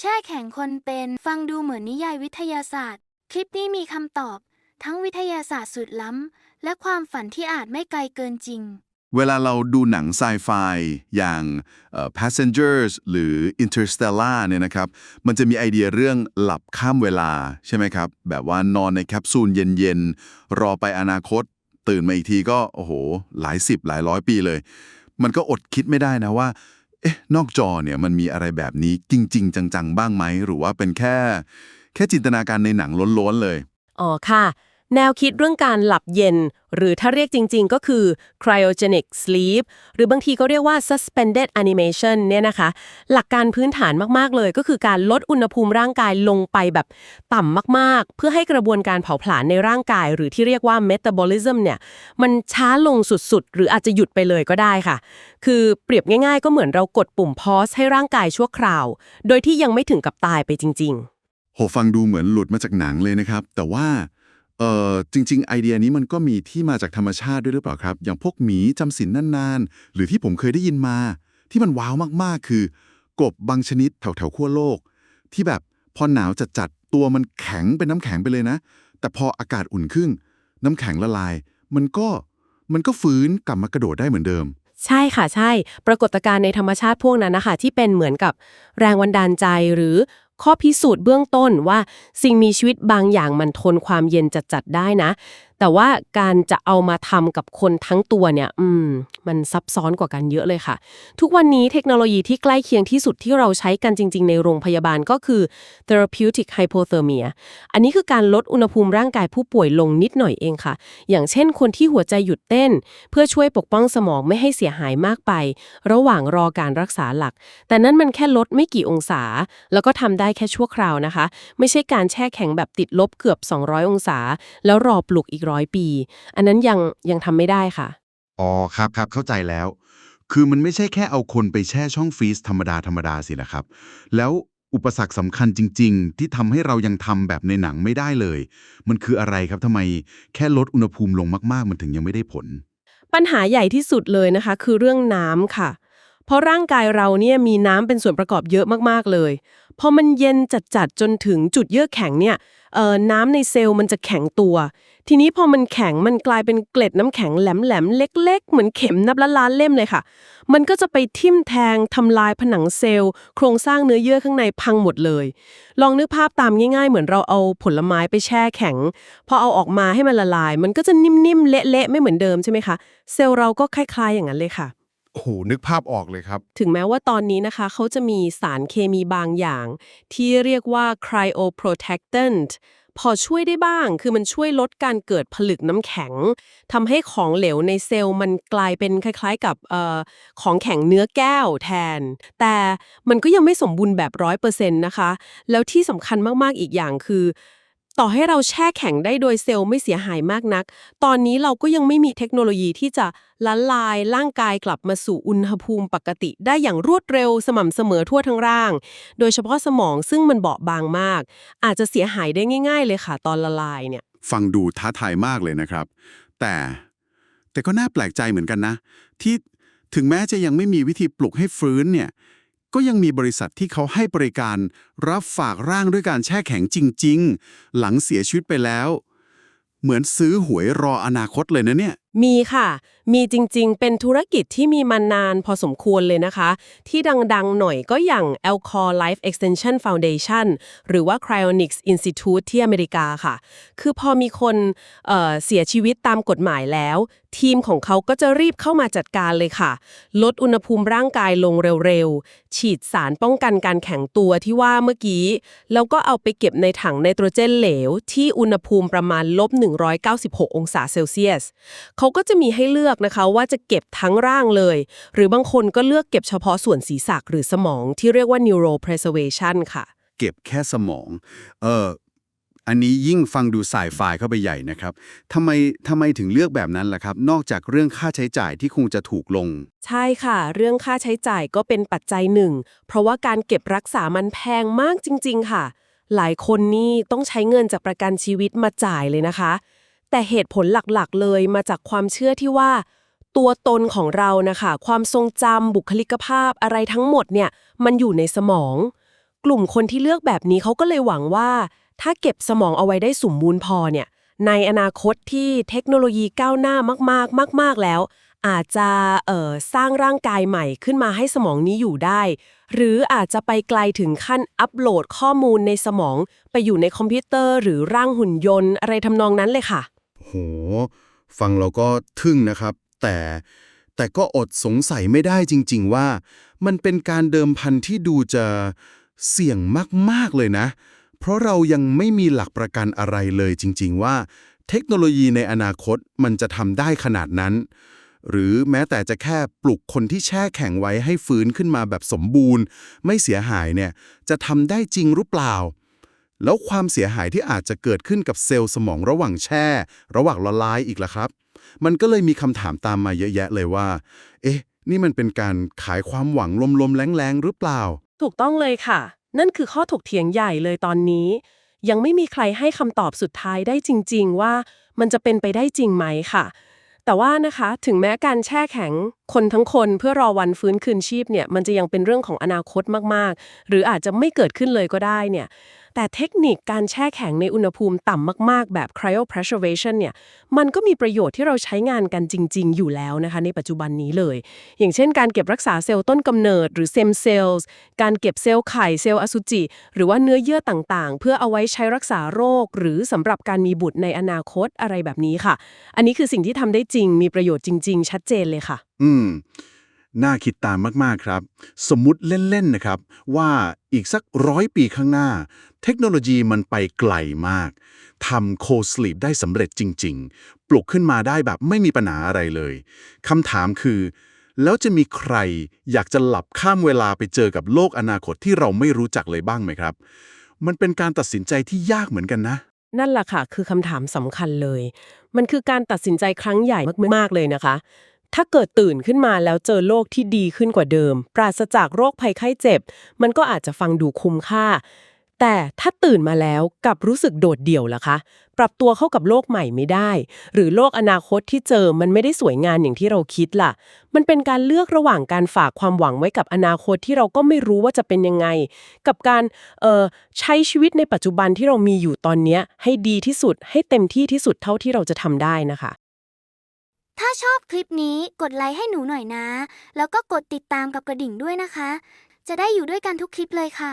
แช่แข็งคนเป็น ฟังดูเหมือนนิยายวิทยาศาสตร์ คลิปนี้มีคำตอบ ทั้งวิทยาศาสตร์สุดล้ำ และความฝันที่อาจไม่ไกลเกินจริง เวลาเราดูหนังไซไฟอย่างเอ่อ Passengers หรือ Interstellar เนี่ยนะครับ มันจะมีไอเดียเรื่องหลับข้ามเวลาใช่ไหมครับ แบบว่านอนในแคปซูลเย็นๆ รอไปอนาคต ตื่นมาอีกทีก็ โอ้โห หลายสิบหลายร้อยปีเลย มันก็อดคิดไม่ได้นะว่า อ๊ะนอกจอเนี่ยมันมีอะไรแบบนี้จริง ๆ จัง ๆ บ้างไหม หรือว่าเป็นแค่ แค่จินตนาการในหนังล้วนๆเลย อ๋อค่ะ แนวคิดเรื่องการหลับเย็น หรือถ้าเรียกจริง ๆ ก็คือ cryogenic sleep หรือบางทีก็เรียกว่า suspended animation เนี่ยนะคะ หลักการพื้นฐานมาก ๆ เลยก็คือการลดอุณหภูมิร่างกายลงไปแบบต่ำมาก ๆ เพื่อให้กระบวนการเผาผลาญในร่างกาย หรือที่เรียกว่า metabolism เนี่ย มันช้าลงสุด ๆ หรืออาจจะหยุดไปเลยก็ได้ค่ะ คือเปรียบง่าย ๆ ก็เหมือนเรากดปุ่ม pause ให้ร่างกายชั่วคราว โดยที่ยังไม่ถึงกับตายไปจริง ๆ โหฟังดูเหมือนหลุดมาจากหนังเลยนะครับ แต่ว่า เออจริง ๆ ไอเดียนี้มันก็มีที่มาจากธรรมชาติด้วยหรือเปล่าครับ อย่างพวกหมีจำศีลนานๆ หรือที่ผมเคยได้ยินมา ที่มันว้าวมากๆ คือ กบบางชนิดแถวๆขั้วโลก ที่แบบพอหนาวจัดๆตัวมันแข็งเป็นน้ำแข็งไปเลยนะ แต่พออากาศอุ่นขึ้น น้ำแข็งละลาย มันก็มันก็ฟื้นกลับมากระโดดได้เหมือนเดิม ใช่ค่ะใช่ ปรากฏการณ์ในธรรมชาติพวกนั้นนะคะที่เป็นเหมือนกับแรงบันดาลใจหรือ ข้อพิสูจน์เบื้องต้นว่าสิ่งมีชีวิตบางอย่างมันทนความเย็นจัดๆได้นะ แต่ว่าการจะเอามาทำกับคนทั้งตัวเนี่ย อืม มันซับซ้อนกว่ากันเยอะเลยค่ะ ทุกวันนี้เทคโนโลยีที่ใกล้เคียงที่สุดที่เราใช้กันจริง ๆ ในโรงพยาบาลก็คือ therapeutic hypothermia อันนี้คือการลดอุณหภูมิร่างกายผู้ป่วยลงนิดหน่อยเองค่ะ อย่างเช่น คนที่หัวใจหยุดเต้น เพื่อช่วยปกป้องสมองไม่ให้เสียหายมากไป ระหว่างรอการรักษาหลัก แต่นั่นมันแค่ลดไม่กี่องศา แล้วก็ทำได้แค่ชั่วคราวนะคะ ไม่ใช่การแช่แข็งแบบติดลบเกือบ 200 องศา แล้วรอปลุกอีกร้อยปี อันนั้นยังยังทำไม่ได้ค่ะ อ๋อครับครับเข้าใจแล้ว คือมันไม่ใช่แค่เอาคนไปแช่ช่องฟรีซธรรมดาธรรมดาสินะครับ แล้วอุปสรรคสำคัญจริง ๆ ที่ทำให้เรายังทำแบบในหนังไม่ได้เลย มันคืออะไรครับทำไมแค่ลดอุณหภูมิลงมากๆ มันถึงยังไม่ได้ผล ปัญหาใหญ่ที่สุดเลยนะคะ คือเรื่องน้ำค่ะ เพราะร่างกายเราเนี่ยมีน้ำเป็นส่วนประกอบเยอะมากๆเลย พอมันเย็นจัดๆจนถึงจุดเยือกแข็งเนี่ย น้ำในเซลล์มันจะแข็งตัว ทีนี้พอมันแข็งมันกลายเป็นเกล็ดน้ำแข็งแหลมๆ เล็ก ๆ เหมือนเข็มนับล้านเล่มเลยค่ะ มันก็จะไปทิ่มแทงทำลายผนังเซลล์ โครงสร้างเนื้อเยื่อข้างในพังหมดเลย ลองนึกภาพตามง่ายๆ เหมือนเราเอาผลไม้ไปแช่แข็ง พอเอาออกมาให้มันละลาย มันก็จะนิ่มๆเละๆไม่เหมือนเดิมใช่ไหมคะ เซลล์เราก็คล้ายๆอย่างนั้นเลยค่ะ โอ้โหนึกภาพออกเลยครับ ถึงแม้ว่าตอนนี้นะคะเขาจะมีสารเคมีบางอย่าง ที่เรียกว่า cryoprotectant พอช่วยได้บ้าง คือมันช่วยลดการเกิดผลึกน้ำแข็งทำให้ของเหลวในเซลล์มันกลายเป็นคล้าย ๆ กับออของแข็งเนื้อแก้วแทน แต่มันก็ยังไม่สมบูรณ์แบบร้อยเปอร์เซ็นต์นะคะ แล้วที่สำคัญมากๆอีกอย่างคือ ต่อให้เราแช่แข็งได้โดยเซลล์ไม่เสียหายมากนัก ตอนนี้เราก็ยังไม่มีเทคโนโลยีที่จะละลายร่างกายกลับมาสู่อุณหภูมิปกติได้อย่างรวดเร็วสม่ำเสมอทั่วทั้งร่าง โดยเฉพาะสมองซึ่งมันเบาบางมาก อาจจะเสียหายได้ง่าย ๆ เลยค่ะ ตอนละลายเนี่ย ฟังดูท้าทายมากเลยนะครับ แต่แต่ก็น่าแปลกใจเหมือนกันนะ ที่ถึงแม้จะยังไม่มีวิธีปลุกให้ฟื้นเนี่ย ก็ยังมีบริษัทที่เขาให้บริการ รับฝากร่างด้วยการแช่แข็งจริง ๆ หลังเสียชีวิตไปแล้ว เหมือนซื้อหวยรออนาคตเลยนะเนี่ย มีค่ะ มีจริงๆ เป็นธุรกิจที่มีมานานพอสมควรเลยนะคะ ที่ดังๆ หน่อยก็อย่าง Alcor Life Extension Foundation หรือว่า Cryonics Institute ที่อเมริกาค่ะ คือพอมีคนเเสียชีวิตตามกฎหมายแล้ว ทีมของเขาก็จะรีบเข้ามาจัดการเลยค่ะ ลดอุณหภูมิร่างกายลงเร็วๆ ฉีดสารป้องกันการแข็งตัวที่ว่าเมื่อกี้ แล้วก็เอาไปเก็บในถังไนโตรเจนเหลว ที่อุณหภูมิประมาณลบ196 องศาเซลเซียส เขาก็จะมีให้เลือกนะคะว่าจะเก็บทั้งร่างเลย หรือบางคนก็เลือกเก็บเฉพาะส่วนศีรษะหรือสมองที่เรียกว่า neuropreservation ค่ะ เก็บแค่สมอง เอออันนี้ยิ่งฟังดูสายไฟเข้าไปใหญ่นะครับทำไมทำไมถึงเลือกแบบนั้นล่ะครับ นอกจากเรื่องค่าใช้จ่ายที่คงจะถูกลง ใช่ค่ะ เรื่องค่าใช้จ่ายก็เป็นปัจจัยหนึ่ง เพราะว่าการเก็บรักษามันแพงมากจริง ๆ ค่ะ หลายคนนี่ต้องใช้เงินจากประกันชีวิตมาจ่ายเลยนะคะ แต่เหตุผลหลักๆ เลยมาจากความเชื่อที่ว่า ตัวตนของเรานะคะความทรงจำบุคลิกภาพอะไรทั้งหมดเนี่ยมันอยู่ในสมอง กลุ่มคนที่เลือกแบบนี้เขาก็เลยหวังว่า ถ้าเก็บสมองเอาไว้ได้สมบูรณ์พอเนี่ยในอนาคตที่เทคโนโลยีก้าวหน้ามากๆ มาก ๆ แล้ว อาจจะสร้างร่างกายใหม่ขึ้นมาให้สมองนี้อยู่ได้ หรืออาจจะไปไกลถึงขั้นอัปโหลดข้อมูลในสมอง ไปอยู่ในคอมพิวเตอร์ หรือร่างหุ่นยนต์ อะไรทำนองนั้นเลยค่ะ โห ฟังเราก็ทึ่งนะครับ แต่แต่ก็อดสงสัยไม่ได้จริง ๆ ว่า มันเป็นการเดิมพันที่ดูจะเสี่ยงมาก ๆ เลยนะ เพราะเรายังไม่มีหลักประกันอะไรเลยจริง ๆ ว่า เทคโนโลยีในอนาคตมันจะทำได้ขนาดนั้น หรือแม้แต่จะแค่ปลุกคนที่แช่แข็งไว้ให้ฟื้นขึ้นมาแบบสมบูรณ์ ไม่เสียหายเนี่ย จะทำได้จริงหรือเปล่า แล้วความเสียหายที่อาจจะเกิดขึ้นกับเซลล์สมองระหว่างแช่ ระหว่างละลายอีกล่ะครับ มันก็เลยมีคำถามตามมาเยอะแยะเลยว่า เอ๊ะ นี่มันเป็นการขายความหวังลมๆแรงๆหรือเปล่า ถูกต้องเลยค่ะ นั่นคือข้อถกเถียงใหญ่เลยตอนนี้ ยังไม่มีใครให้คำตอบสุดท้ายได้จริง ๆ ว่ามันจะเป็นไปได้จริงไหมค่ะ แต่ว่านะคะถึงแม้การแช่แข็งคนทั้งคนเพื่อรอวันฟื้นคืนชีพเนี่ยมันจะยังเป็นเรื่องของอนาคตมากๆ หรืออาจจะไม่เกิดขึ้นเลยก็ได้เนี่ย แต่เทคนิคการแช่แข็งในอุณหภูมิต่ำมาก ๆ แบบ cryopreservation เนี่ย มันก็มีประโยชน์ที่เราใช้งานกันจริง ๆ อยู่แล้วนะคะ ในปัจจุบันนี้เลย อย่างเช่นการเก็บรักษาเซลล์ต้นกำเนิด หรือ stem cells การเก็บเซลล์ไข่เซลล์อสุจิ หรือว่าเนื้อเยื่อต่างๆ เพื่อเอาไว้ใช้รักษาโรค หรือสำหรับการมีบุตรในอนาคตอะไรแบบนี้ค่ะ อันนี้คือสิ่งที่ทำได้จริง มีประโยชน์จริง ๆ ชัดเจนเลยค่ะ อืม น่าคิดตามมากๆครับ สมมุติเล่น ๆ นะครับ ว่าอีกสักร้อยปีข้างหน้า เทคโนโลยีมันไปไกลมากทำโคสลีปได้สำเร็จจริง ๆ ปลุกขึ้นมาได้แบบไม่มีปัญหาอะไรเลยคำถามคือ แล้วจะมีใครอยากจะหลับข้ามเวลาไปเจอกับโลกอนาคตที่เราไม่รู้จักเลยบ้างไหมครับ มันเป็นการตัดสินใจที่ยากเหมือนกันนะนั่นแหละค่ะ คือคำถามสำคัญเลย มันคือการตัดสินใจครั้งใหญ่มาก ๆ เลยนะคะ ถ้าเกิดตื่นขึ้นมาแล้วเจอโลกที่ดีขึ้นกว่าเดิม ปราศจากโรคภัยไข้เจ็บ มันก็อาจจะฟังดูคุ้มค่า แต่ถ้าตื่นมาแล้วกับรู้สึกโดดเดี่ยวล่ะคะ ปรับตัวเข้ากับโลกใหม่ไม่ได้ หรือโลกอนาคตที่เจอมันไม่ได้สวยงามอย่างที่เราคิดล่ะ มันเป็นการเลือกระหว่างการฝากความหวังไว้กับอนาคตที่เราก็ไม่รู้ว่าจะเป็นยังไง กับการเอ่อใช้ชีวิตในปัจจุบันที่เรามีอยู่ตอนเนี้ยให้ดีที่สุดให้เต็มที่ที่สุดเท่าที่เราจะทำได้นะคะ ถ้าชอบคลิปนี้กดไลค์ให้หนูหน่อยนะ แล้วก็กดติดตามกับกระดิ่งด้วยนะคะ จะได้อยู่ด้วยกันทุกคลิปเลยค่ะ